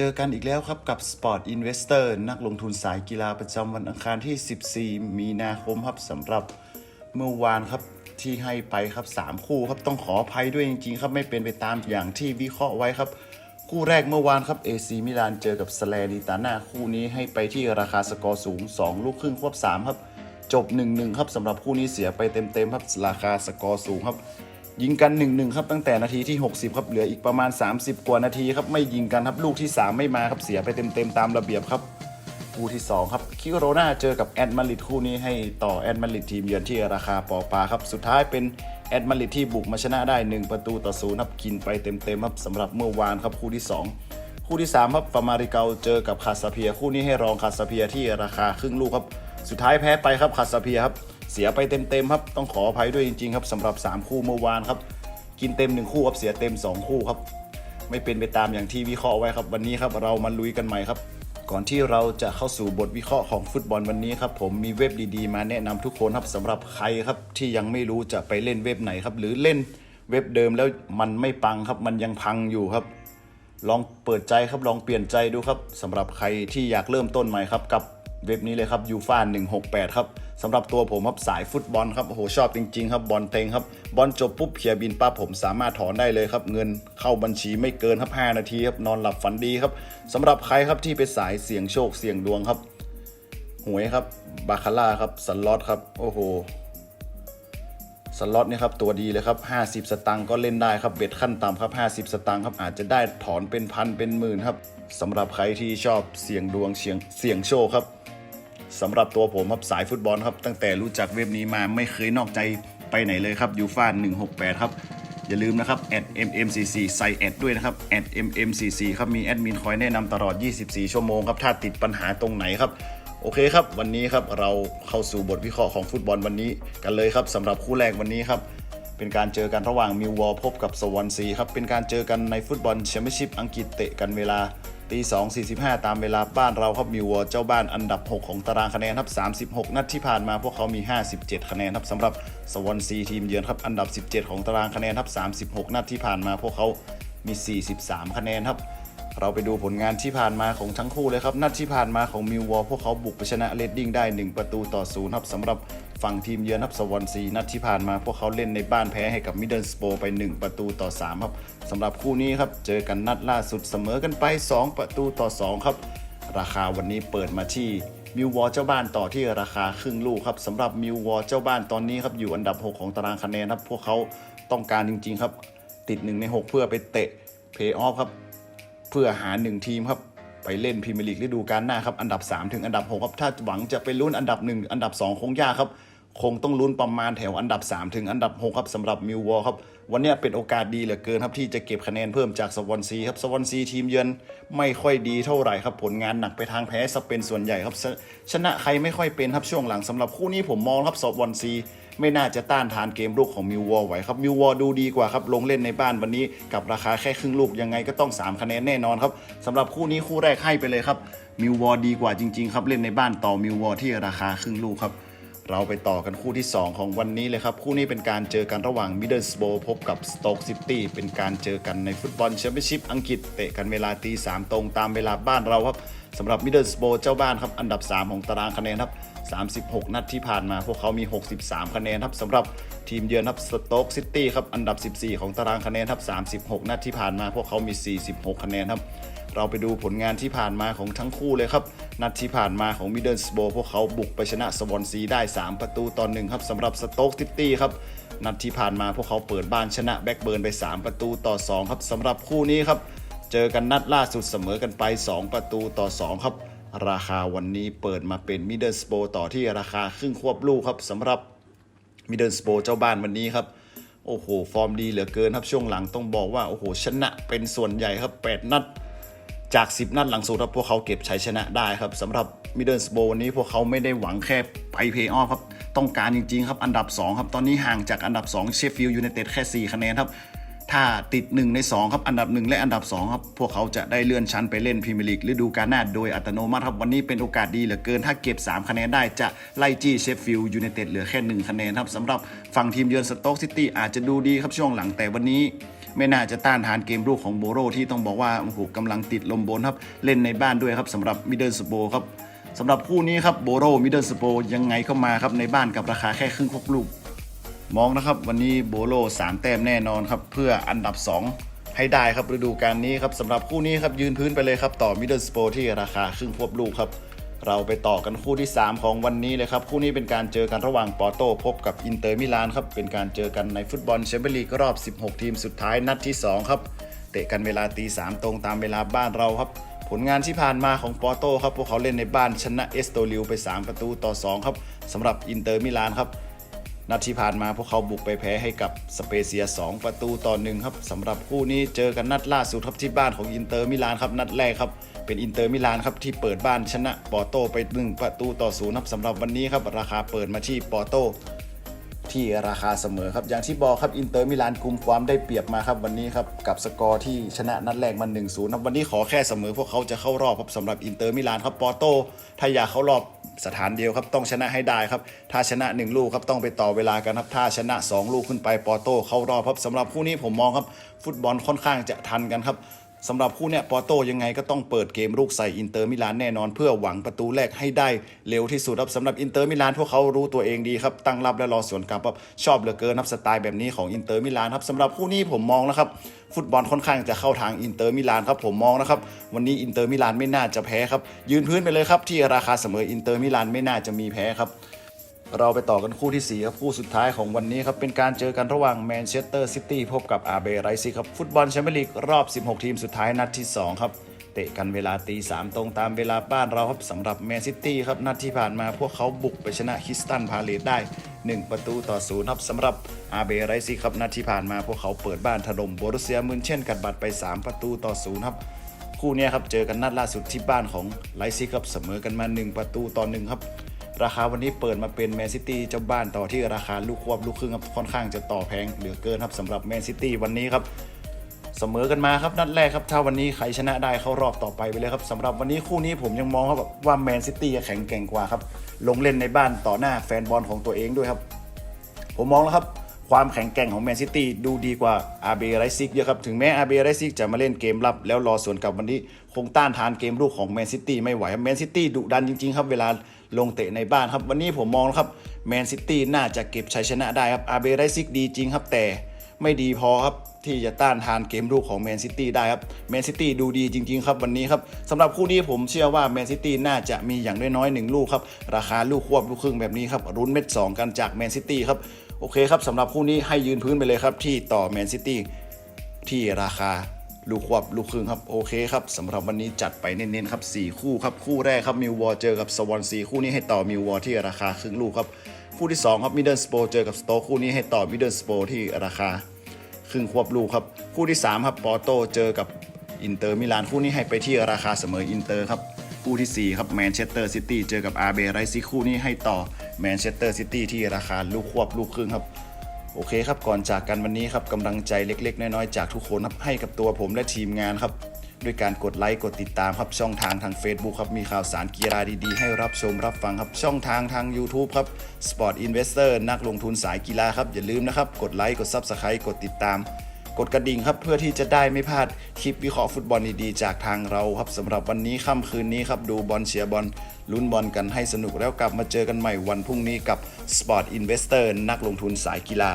เจอกันอีกแล้วครับกับ Sport Investor นักลงทุนสายกีฬาประจำวันอังคารที่ 14 มีนาคมครับสำหรับเมื่อวานครับที่ให้ไปครับ 3 คู่ครับต้องขออภัยด้วยจริงๆครับไม่เป็นไปตามอย่างที่วิเคราะห์ไว้ครับ คู่แรกเมื่อวานครับ AC มิลานเจอกับสแลดิตาน่าคู่นี้ให้ไปที่ราคาสกอร์สูง 2 ลูกครึ่งควบ3ครับจบ 1-1 ครับสำหรับคู่นี้เสียไปเต็มๆครับราคาสกอร์สูงครับ ยิงกัน 1-1 ครับตั้งแต่นาทีที่ 60 ครับเหลืออีกประมาณ 30 กว่านาทีครับไม่ยิงกันครับลูกที่ 3 ไม่มาครับเสียไปเต็มๆตามระเบียบครับคู่ที่ 2 ครับคิโรนาเจอกับแอดมาริดคู่นี้ให้ต่อแอดมาริดทีมเยือนที่ราคาปอปาครับสุดท้ายเป็นแอดมาริดที่บุกมาชนะได้ 1 ประตูต่อศูนย์ครับกินไปเต็มๆครับสำหรับเมื่อวานครับคู่ที่ 2 คู่ที่ 3 ครับฟามาริเกาเจอกับคาซาเพีย คู่นี้ให้รองคาซาเพียที่ราคาครึ่งลูกครับสุดท้ายแพ้ไปครับคาซาเพียครับ เสียไปเต็มๆครับ ต้องขออภัยด้วยจริงๆครับสำหรับ 3 คู่เมื่อวานครับ กินเต็ม 1 คู่ครับเสียเต็ม 2 คู่ครับ ไม่เป็นไปตามอย่างที่วิเคราะห์ไว้ครับ วันนี้ครับเรามาลุยกันใหม่ครับ ก่อนที่เราจะเข้าสู่บทวิเคราะห์ของฟุตบอลวันนี้ครับผมมีเว็บดีๆ มาแนะนำทุกคนครับสำหรับใครครับที่ยังไม่รู้จะไปเล่นเว็บไหนครับหรือเล่นเว็บเดิมแล้วมันไม่ปังครับมันยังพังอยู่ครับลองเปิดใจครับลองเปลี่ยนใจดูครับสำหรับใครที่อยากเริ่มต้นใหม่ครับกับ เว็บนี้เลยครับยูฟ่า168 ครับสำหรับตัวผมครับสายฟุตบอลครับโอ้โหชอบจริงๆครับบอลเต็งครับบอลจบปุ๊บเพียร์บินปั๊บผมสามารถถอนได้เลยครับ เงินเข้าบัญชีไม่เกินครับ 5 นาทีครับนอนหลับฝันดีครับสำหรับใครครับที่เป็นสายเสี่ยงโชคเสี่ยงดวงครับหวยครับบาคาร่าครับสล็อตครับโอ้โห สล็อตเนี่ยครับตัวดีเลยครับ 50 สตังค์ก็เล่นได้ครับเบ็ดขั้นต่ำครับ 50 สตังค์ครับอาจจะได้ถอนเป็นพันเป็นหมื่นครับสำหรับใครที่ชอบเสี่ยงดวงเสี่ยงเสี่ยงโชคครับสำหรับตัวผมครับสายฟุตบอลครับ ตั้งแต่รู้จักเว็บนี้มาไม่เคยนอกใจไปไหนเลยครับยูฟ่า168 ครับ อย่าลืมนะครับแอด mmcc ใส่แอดด้วยนะครับแอด mmcc ครับมีแอดมินคอยแนะนำตลอด 24 ชั่วโมงครับถ้าติดปัญหาตรงไหนครับ โอเคครับ วันนี้ครับเราเข้าสู่บทวิเคราะห์ของฟุตบอลวันนี้กันเลยครับสำหรับคู่แรกวันนี้ครับเป็นการเจอกันระหว่างมิววอลพบกับสวอนซีครับเป็นการเจอกันในฟุตบอลแชมเปี้ยนชิพอังกฤษเตะกันเวลาตี2 45 ตามเวลาบ้านเราครับมิววอลเจ้าบ้านอันดับ 6 ของตารางคะแนนครับ 36 นัดที่ผ่านมาพวกเขามี 57 คะแนนครับสำหรับสวอนซีทีมเยือนครับอันดับ 17 ของตารางคะแนนครับ 36 นัดที่ผ่านมาพวกเขามี 43 คะแนนครับ เราไปดูผลงานที่ผ่านมาของทั้งคู่เลยครับ นัดที่ผ่านมาของมิววอลพวกเขาบุกไปชนะเรดดิ้งได้ 1 ประตูต่อศูนย์ครับสำหรับฝั่งทีมเยือนครับสวอนซีนัดที่ผ่านมาพวกเขาเล่นในบ้านแพ้ให้กับมิดเดิลสโปไป 1 ประตูต่อ3ครับสำหรับคู่นี้ครับเจอกันนัดล่าสุดเสมอกันไป 2 ประตูต่อ 2 ครับ ราคาวันนี้เปิดมาที่มิววอลเจ้าบ้านต่อที่ราคาครึ่งลูกครับสำหรับมิววอลเจ้าบ้านตอนนี้ครับอยู่อันดับ 6 ของตารางคะแนนครับพวกเขาต้องการจริง ๆ ครับ ติด 1 ใน 6 เพื่อไปเตะเพย์ออฟครับ เพื่อหา1ทีมครับไปเล่นพรีเมียร์ลีกฤดูกาลหน้าครับอันดับ 3 ถึงอันดับ6ครับถ้าหวังจะไปลุ้นอันดับ 1 อันดับ 2 คงยากครับ คงต้องลุ้นประมาณแถวอันดับ 3 ถึงอันดับ 6 ครับสำหรับมิววอลครับวันนี้เป็นโอกาสดีเหลือเกินครับที่จะเก็บคะแนนเพิ่มจากสวอนซีครับสวอนซีทีมเยือนไม่ค่อยดีเท่าไหร่ครับผลงานหนักไปทางแพ้ซะเป็นส่วนใหญ่ครับชชนะใครไม่ค่อยเป็นครับช่วงหลังสำหรับคู่นี้ผมมองครับสวอนซี ไม่น่าจะต้านทานเกมลูกของมิววอลไหวครับมิววอลดูดีกว่าครับลงเล่นในบ้านวันนี้กับราคาแค่ครึ่งลูกยังไงก็ต้อง 3 คะแนนแน่นอนครับสำหรับคู่นี้คู่แรกให้ไปเลยครับมิววอลดีกว่าจริงๆครับเล่นในบ้านต่อมิววอลที่ราคาครึ่งลูกครับ เราไปต่อกันคู่ที่ 2 ของวันนี้เลยครับ คู่นี้เป็นการเจอกันระหว่างมิดเดิลสโบพบกับสโต๊กซิตี้เป็นการเจอกันในฟุตบอลแชมเปี้ยนชิพอังกฤษเตะกันเวลาตีสามตรงตามเวลาบ้านเราครับสำหรับมิดเดิลสโบเจ้าบ้านครับ อันดับ 3 ของตารางคะแนนครับ 36 นัดที่ผ่านมา พวกเขามี 63 คะแนนครับสำหรับทีมเยือนครับสโต๊กซิตี้ครับอันดับ 14 ของตารางคะแนนครับ 36 นัดที่ผ่านมา พวกเขามี 46 คะแนนครับ เราไปดูผลงานที่ผ่านมาของทั้งคู่เลยครับ นัดที่ผ่านมาของมิดเดิลสโบพวกเขาบุกไปชนะสวอนซีได้ 3 ประตูต่อหนึ่งครับสำหรับสโต๊กซิตี้ครับนัดที่ผ่านมาพวกเขาเปิดบ้านชนะแบ็กเบิร์นไป 3 ประตูต่อ 2 ครับสำหรับคู่นี้ครับ เจอกันนัดล่าสุดเสมอกันไป 2 ประตูต่อ 2 ครับ ราคาวันนี้เปิดมาเป็นมิดเดิลสโบต่อที่ราคาครึ่งควบลูกครับสำหรับมิดเดิลสโปเจ้าบ้านวันนี้ครับโอ้โห ฟอร์มดีเหลือเกินครับช่วงหลังต้องบอกว่า โอ้โห ชนะเป็นส่วนใหญ่ครับ 8 นัด จาก 10 นัดหลังสุดครับพวกเขาเก็บชัยชนะได้ครับสำหรับมิดเดิลสโปวันนี้พวกเขาไม่ได้หวังแค่ไปเพย์ออฟครับ ต้องการจริง ๆ ครับอันดับ 2 ครับตอนนี้ห่างจากอันดับ 2 เชฟฟิลด์ยูไนเต็ดแค่ 4 คะแนนครับถ้าติด 1 ใน 2 ครับ อันดับ 1 และอันดับ 2 ครับ พวกเขาจะได้เลื่อนชั้นไปเล่นพรีเมียร์ลีกฤดูกาลหน้าโดยอัตโนมัติครับ วันนี้เป็นโอกาสดีเหลือเกิน ถ้าเก็บ 3 คะแนนได้จะไล่จี้เชฟฟิลด์ยูไนเต็ดเหลือแค่ 1 คะแนนครับสำหรับฝั่งทีมเยือนสโต๊กซิตี้อาจจะดูดีครับช่วงหลังแต่วันนี้ ไม่น่าจะต้านทานเกมรุกของโบโรที่ต้องบอกว่าโอ้โหกำลังติดลมบนครับ เล่นในบ้านด้วยครับสำหรับมิดเดิลสโปครับสำหรับคู่นี้ครับโบโรมิดเดิลสโปยังไงก็มาครับในบ้านกับราคาแค่ครึ่งครบลูก มองนะครับวันนี้โบโล3แต้มแน่นอนครับเพื่ออันดับ 2ให้ได้ครับฤดูกาลนี้ครับสำหรับคู่นี้ครับยืนพื้นไปเลยครับต่อมิดเดิลสโปที่ราคาครึ่งควบลูกครับ เราไปต่อกันคู่ที่ 3 ของวันนี้เลยครับ คู่นี้เป็นการเจอกันระหว่างปอร์โตพบกับอินเตอร์มิลานครับ เป็นการเจอกันในฟุตบอลแชมเปี้ยนลีกรอบ 16 ทีมสุดท้ายนัดที่ 2 ครับ เตะกันเวลาตีสามตรงตามเวลาบ้านเราครับ ผลงานที่ผ่านมาของปอร์โตครับ พวกเขาเล่นในบ้านชนะเอสโตลิวไป 3 ประตูต่อ 2 ครับสำหรับอินเตอร์มิลานครับนัดที่ผ่านมาพวกเขาบุกไปแพ้ให้กับสเปเซีย 2 ประตูต่อหนึ่งครับสำหรับคู่นี้เจอกันนัดล่าสุดครับที่บ้านของอินเตอร์มิลานครับนัดแรกครับ เป็นอินเตอร์มิลานครับที่เปิดบ้านชนะปอร์โตไป 1 ประตูต่อศูนย์ครับสำหรับวันนี้ครับราคาเปิดมาที่ปอร์โตที่ราคาเสมอครับอย่างที่บอกครับอินเตอร์มิลานกุมความได้เปรียบมาครับวันนี้ครับกับสกอร์ที่ชนะนัดแรกมา1นศูนย์ครับวันนี้ขอแค่เสมอพวกเขาจะเข้ารอบครับสำหรับอินเตอร์มิลานครับปอร์โตถ้าอยากเข้ารอบสถานเดียวครับต้องชนะให้ได้ครับ ถ้าชนะ 1 ลูกครับต้องไปต่อเวลากันครับถ้าชนะ 2 ลูกขึ้นไปปอร์โตเข้ารอบครับสำหรับคู่นี้ผมมองครับ ฟุตบอลค่อนข้างจะทันกันครับ สำหรับคู่เนี้ยปอโตยังไงก็ต้องเปิดเกมลูกใส่อินเตอร์มิลานแน่นอน เพื่อหวังประตูแรกให้ได้เร็วที่สุดครับสำหรับอินเตอร์มิลานพวกเขารู้ตัวเองดีครับตั้งรับและรอสวนกลับครับชอบเหลือเกินครับสไตล์แบบนี้ของอินเตอร์มิลานครับสำหรับคู่นี้ผมมองนะครับฟุตบอลค่อนข้างจะเข้าทางอินเตอร์มิลานครับผมมองนะครับวันนี้อินเตอร์มิลานไม่น่าจะแพ้ครับยืนพื้นไปเลยครับที่ราคาเสมออินเตอร์มิลานไม่น่าจะมีแพ้ครับ เราไปต่อกันคู่ที่ 4 ครับ คู่สุดท้ายของวันนี้ครับ เป็นการเจอกันระหว่างแมนเชสเตอร์ซิตี้พบกับอาเบไรซิครับ ฟุตบอลแชมเปี้ยนลีกรอบ 16 ทีมสุดท้ายนัดที่ 2 ครับ เตะกันเวลาตีสามตรงตามเวลาบ้านเราครับสำหรับแมนซิตี้ครับ นัดที่ผ่านมาพวกเขาบุกไปชนะคิสตันพาเลตได้ 1 ประตูต่อศูนย์ครับสำหรับอาเบไรซิครับนัดที่ผ่านมาพวกเขาเปิดบ้านถล่มโบรุเซียมืนเช่นกัดบัตรไป 3 ประตูต่อศูนย์ครับคู่นี้ครับเจอกันนัดล่าสุดที่บ้านของไลซิครับเสมอกันมา 1 ประตูต่อหนึ่งครับ ราคาวันนี้เปิดมาเป็นแมนซิตี้เจ้าบ้านต่อที่ราคาลูกควบลูกครึ่งครับค่อนข้างจะต่อแพงเหลือเกินครับสำหรับแมนซิตี้วันนี้ครับเสมอกันมาครับนัดแรกครับถ้าวันนี้ใครชนะได้เข้ารอบต่อไปไปเลยครับสำหรับวันนี้คู่นี้ผมยังมองครับว่าแมนซิตี้แข็งแกร่งกว่าครับลงเล่นในบ้านต่อหน้าแฟนบอลของตัวเองด้วยครับ ผมมองแล้วครับความแข็งแกร่งของแมนซิตี้ดูดีกว่าอาเบไรซิกเยอะครับถึงแม้อาเบไรซิกจะมาเล่นเกมรับ แล้วรอสวนกลับวันนี้คงต้านทานเกมลูกของแมนซิตี้ไม่ไหวครับแมนซิตี้ดุดันจริงๆ ครับเวลา ลงเตะในบ้านครับ วันนี้ผมมองครับแมนซิตี้น่าจะเก็บชัยชนะได้ครับอาเบไรซิกดีจริงครับ แต่ไม่ดีพอครับที่จะต้านทานเกมลูกของแมนซิตี้ได้ครับแมนซิตี้ดูดีจริง ๆ ครับวันนี้ครับสำหรับคู่นี้ผมเชื่อว่าแมนซิตี้น่าจะมีอย่างน้อยๆหนึ่งลูกครับ ราคาลูกควบลูกครึ่งแบบนี้ครับรุ้นเม็ดสองกันจากแมนซิตี้ครับโอเคครับสำหรับคู่นี้ให้ยืนพื้นไปเลยครับที่ต่อแมนซิตี้ที่ราคา ลูกควบลูกครึ่งครับโอเคครับสำหรับวันนี้จัดไปเน้นๆครับสี่คู่ครับคู่แรกครับมิววอร์เจอกับสวอนซีคู่นี้ให้ต่อมิววอร์ที่ราคาครึ่งลูกครับคู่ที่สองครับมิดเดิลสโปเจอกับสโตคู่นี้ให้ต่อมิดเดิลสโปที่ราคาครึ่งควบลูกครับคู่ที่3ครับปอร์โตเจอกับอินเตอร์มิลานคู่นี้ให้ไปที่ราคาเสมออินเตอร์ครับคู่ทีสี่4ครับแมนเชสเตอร์ซิตี้เจอกับอาร์เบไรซิคู่นี้ให้ต่อแมนเชสเตอร์ซิตี้ที่ราคาลูกควบลูกครึ่งครับ โอเคครับก่อนจากกันวันนี้ครับกำลังใจเล็ก ๆ น้อยๆจากทุกคนครับให้กับตัวผมและทีมงานครับด้วยการกดไลค์กดติดตามครับช่องทางทาง Facebook ครับมีข่าวสารกีฬาดีๆ ให้รับชมรับฟังครับช่องทางทาง YouTube ครับ Sport Investor นักลงทุนสายกีฬาครับอย่าลืมนะครับ กดไลค์กด Subscribe กดติดตาม กดกระดิ่งครับเพื่อที่จะได้ไม่พลาดคลิปวิเคราะห์ฟุตบอลดีๆจากทางเราครับสำหรับวันนี้ค่ำคืนนี้ครับดูบอลเชียร์บอลลุ้นบอลกันให้สนุกแล้วกลับมาเจอกันใหม่วันพรุ่งนี้กับ Sport Investor นักลงทุนสายกีฬา